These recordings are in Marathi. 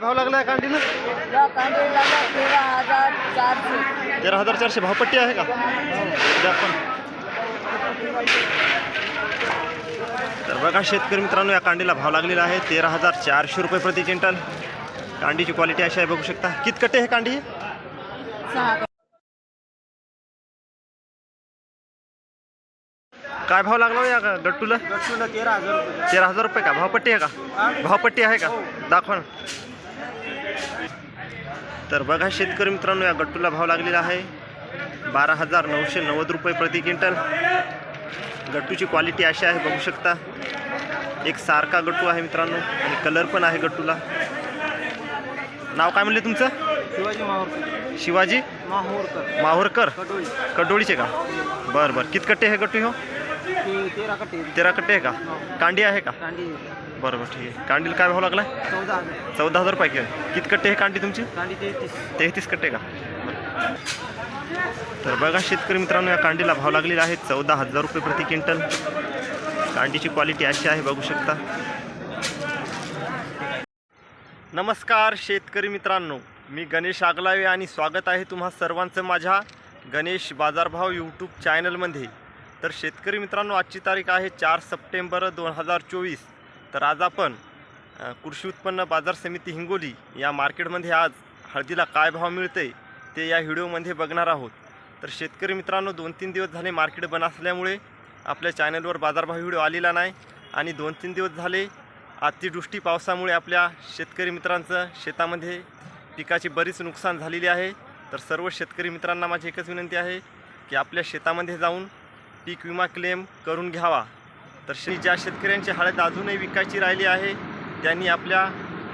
भाव लागला आहे लागला तेरा हजार चारशे. तेरा हजार चारशे. भावपट्टी आहे का? द्या पण. तर बघा शेतकरी मित्रांनो या कांडीला भाव लागलेला आहे. तेरा हजार चारशे रुपये प्रति क्विंटल. कांडीची क्वालिटी अशी आहे बघू शकता. कित कट्टे हे कांडी? सहा काय भाव लागला हो या ग- गट्टूला? गट्टूला तेरा हजार रुपये. तेरा हजार रुपये का? भावपट्टी आहे का? भावपट्टी आहे का? दाखवा ना. तर बघा शेतकरी मित्रांनो या गट्टूला भाव लागलेला आहे. बारा हजार नऊशे नव्वद रुपये प्रति क्विंटल. गट्टूची क्वालिटी अशी आहे बघू शकता. एक सारखा गट्टू आहे मित्रांनो आणि कलर पण आहे गट्टूला. नाव काय म्हणले तुमचं? शिवाजी माहोरकर. शिवाजी? माहोरकर. माहोरकर? कडोळीचे का? बरं बरं. कित कट्टे आहे गट्टू हो तेरा कट्टे. तेरा कट्टे आहे का? कांडी आहे का? बरं बरं ठीक आहे. कांडीला काय भाव लागला चौदा हजार चौदा हजार रुपये किलो. किती कट्टे हे कांडी तुमची? कांडी तेहतीस तेहतीस कट्टे का? तर बघा शेतकरी मित्रांनो या कांडीला भाव लागलेला आहे चौदा हजार रुपये प्रति क्विंटल. कांडीची क्वालिटी अशी आहे बघू शकता. नमस्कार शेतकरी मित्रांनो. मी गणेश आगलावे आणि स्वागत आहे तुम्हा सर्वांचं माझ्या गणेश बाजारभाव यूट्यूब चॅनलमध्ये तर शेतकरी मित्रांनो आजची तारीख आहे चार सप्टेंबर दोन हजार चोवीस. तर आज आपण कृषी उत्पन्न बाजार समिती हिंगोली या मार्केटमध्ये आज हळदीला काय भाव मिळते ते या व्हिडिओमध्ये बघणार आहोत. तर शेतकरी मित्रांनो दोन तीन दिवस झाले मार्केट बंद असल्यामुळे आपल्या चॅनलवर बाजारभाव व्हिडिओ आलेला नाही आणि दोन तीन दिवस झाले अतिवृष्टी पावसामुळे आपल्या शेतकरी मित्रांचं शेतामध्ये पिकाची बरीच नुकसान झालेली आहे. तर सर्व शेतकरी मित्रांना माझी एकच विनंती आहे की आपल्या शेतामध्ये जाऊन पीक विमा क्लेम करून घ्यावा. तर ज्या शेतकऱ्यांची हळद अजूनही विकायची राहिली आहे त्यांनी आपल्या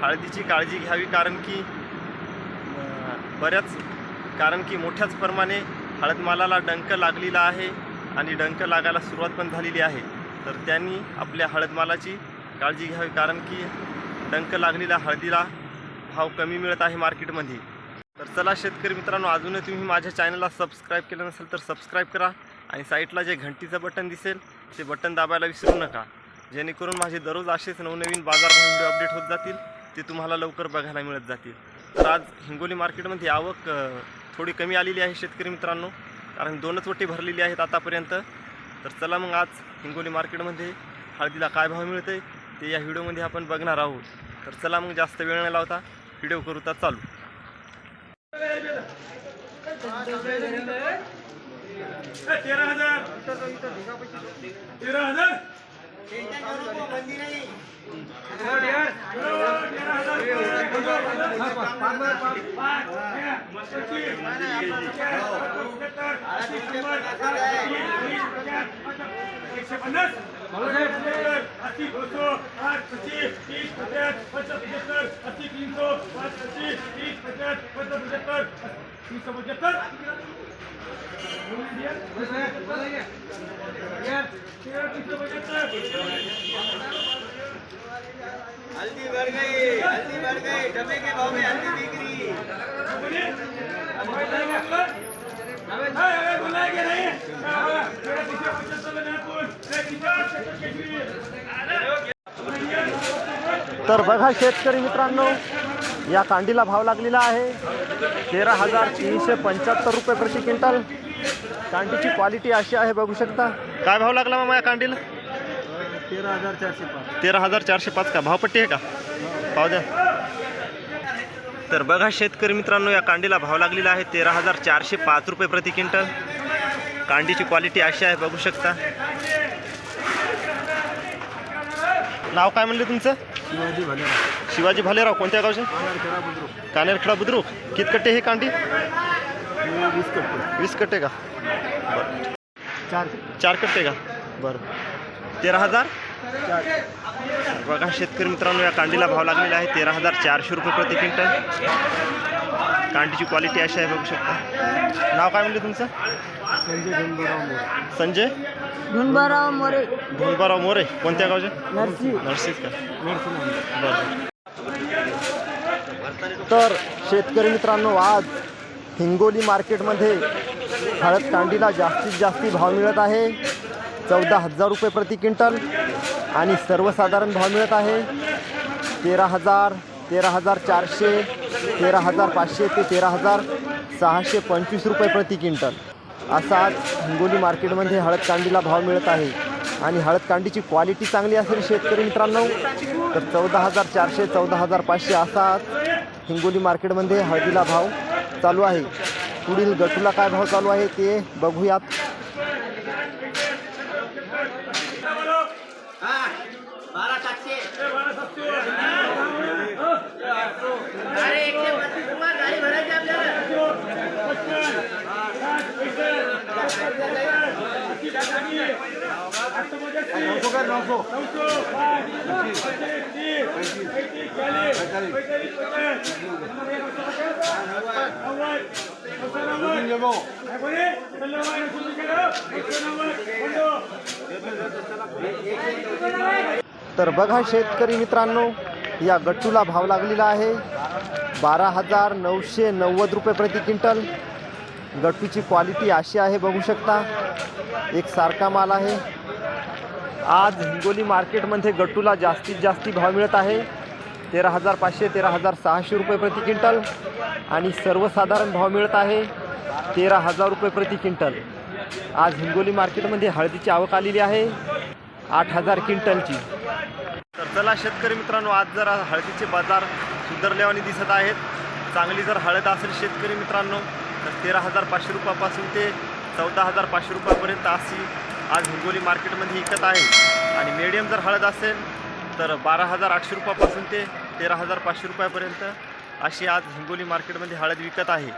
हळदीची काळजी घ्यावी कारण की बऱ्याच कारण की मोठ्याच प्रमाणे हळदमालाला डंक लागलेला आहे आणि डंक लागायला सुरुवात पण झालेली आहे. तर त्यांनी आपल्या हळदमालाची काळजी घ्यावी कारण की डंक लागलेल्या हळदीला भाव कमी मिळत आहे मार्केटमध्ये. तर चला शेतकरी मित्रांनो अजूनही तुम्ही माझ्या चॅनलला सबस्क्राईब केलं नसेल तर सबस्क्राईब करा आणि साईटला जे घंटीचं बटन दिसेल ते बटन दाबायला विसरू नका. जेणेकरून माझे दररोज असेच नवनवीन बाजार व्हिडिओ अपडेट होत जातील ते तुम्हाला लवकर बघायला मिळत जातील. तर आज हिंगोली मार्केटमध्ये आवक थोडी कमी आलेली आहे शेतकरी मित्रांनो कारण दोनच वटे भरलेली आहेत आतापर्यंत. तर चला मग आज हिंगोली मार्केटमध्ये हळदीला काय भाव मिळते ते या व्हिडिओमध्ये आपण बघणार आहोत. तर चला मग जास्त वेळ न लावता व्हिडिओ करू तर चालू. तेरा हजार. तेरा हजार एकशे पन्नास अस्सी दो सौ आठ पच्चीस तीस पचास पचास पचहत्तर अस्सी तीन सौ पाँच पच्चीस तीस पचास पचास पचहत्तर तीन सौ पचहत्तर हल्दी बढ़ गई हल्दी बढ़ गई डब्बे के भाव में हल्दी बिक रही। तर बघा शेतकरी मित्रांनो या कांडीला भाव लागलेला आहे. तेरा हजार तीनशे पंच्याहत्तर रुपये प्रति क्विंटल. कांडीची क्वालिटी अशी आहे बघू शकता. काय भाव लागला मामा या कांडीला? तेरा हजार चारशे पाच. तेरा हजार चारशे पाच का? भावपट्टी आहे का? पाव द्या. तर बघा शेतकरी मित्रांनो या कांडीला भाव लागलेला आहे तेरा हजार चारशे पाच रुपये प्रति क्विंटल. कांडीची क्वालिटी अशी आहे बघू शकता. नाव काय म्हणले तुमचं? शिवाजी भले शिवाजी भालेराव कोणत्या गावचे? खेळा बुद्रुक. कानेरखेडा बुद्रुक. कित कट्टे हे कांडी? वीस कट्टे. वीस कट्टे का? बरं. चार. चार कट्टे का? बरं. तेरा हजार? चार. बघा शेतकरी मित्रांनो या कांडीला भाव लागलेला आहे. तेरा हजार चारशे रुपये प्रति क्विंटल. कांडीची क्वालिटी अशी आहे बघू शकता. नाव काय म्हणले तुमचं? संजय धनबराव मोरे. संजय धुनबाराव मोरे. कोणत्या गावचे? नरसी. का? बरं. तर शेतकरी मित्रांनो आज हिंगोली मार्केटमध्ये हळद कांडीला जास्तीत जास्ती भाव मिळत आहे. चौदा हजार रुपये प्रति क्विंटल आणि सर्वसाधारण भाव मिळत आहे. तेरा हजार तेरा हजार चारशे तेरा हजार पाचशे ते तेरा हजार सहाशे पंचवीस रुपये प्रति क्विंटल. असा आज हिंगोली मार्केटमध्ये हळद कांडीला भाव मिळत आहे. आणि हळद कांडीची क्वालिटी चांगली असेल शेतकरी मित्रांनो तर चौदा हजार चारशे चौदा हजार पाचशे असा आज हिंगोली मार्केटमध्ये हळदीला भाव चालू आहे. पुढील गटूला काय भाव चालू आहे ते बघूयात. बारा सातशे. अरे तर बघा शेतकरी मित्रांनो या गट्टूला भाव लागलेला आहे. बारा हजार नऊशे नव्वद रुपये प्रति क्विंटल. गट्टूची क्वालिटी अशी आहे बघू शकता. एक सारखा माल आहे. आज हिंगोली मार्केटमध्ये गट्टूला जास्तीत जास्ती भाव मिळत आहे. तेरा हजार पाचशे तेरा हजार सहाशे रुपये प्रति क्विंटल आणि सर्वसाधारण भाव मिळत आहे तेरा हजार रुपये प्रति क्विंटल. आज हिंगोली मार्केटमध्ये हळदीची आवक आलेली आहे आठ हजार क्विंटलची. तर चला शेतकरी मित्रांनो आज जरा हळदीचे बाजार सुधारल्यावानी दिसत आहेत. चांगली जर हळद असेल शेतकरी मित्रांनो तर तेरा हजार पाचशे रुपयापासून ते चौदा हजार पाचशे रुपयापर्यंत अशी आज हिंगोली मार्केटमध्ये विकत आहे. आणि मीडियम जर हळद असेल तर बारा हजार आठशे रुपयापासून ते तेरा हजार पाचशे रुपयापर्यंत अशी आज हिंगोली मार्केटमध्ये हळद विकत आहे.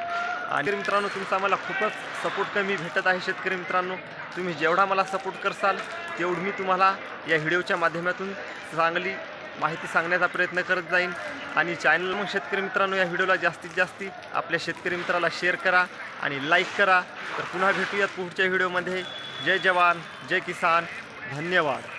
आणि मित्रांनो तुमचा मला खूपच सपोर्ट कमी भेटत आहे शेतकरी मित्रांनो. तुम्ही जेवढा मला सपोर्ट करसाल तेवढी मी तुम्हाला या व्हिडिओच्या माध्यमातून चांगली माहिती सांगण्याचा प्रयत्न करत जाईन. आणि चॅनल मग शेतकरी मित्रांनो या व्हिडिओला जास्तीत जास्ती आपल्या शेतकरी मित्राला शेअर करा आणि लाईक करा. तर पुन्हा भेटूयात पुढच्या व्हिडिओमध्ये जय जवान जय किसान. धन्यवाद.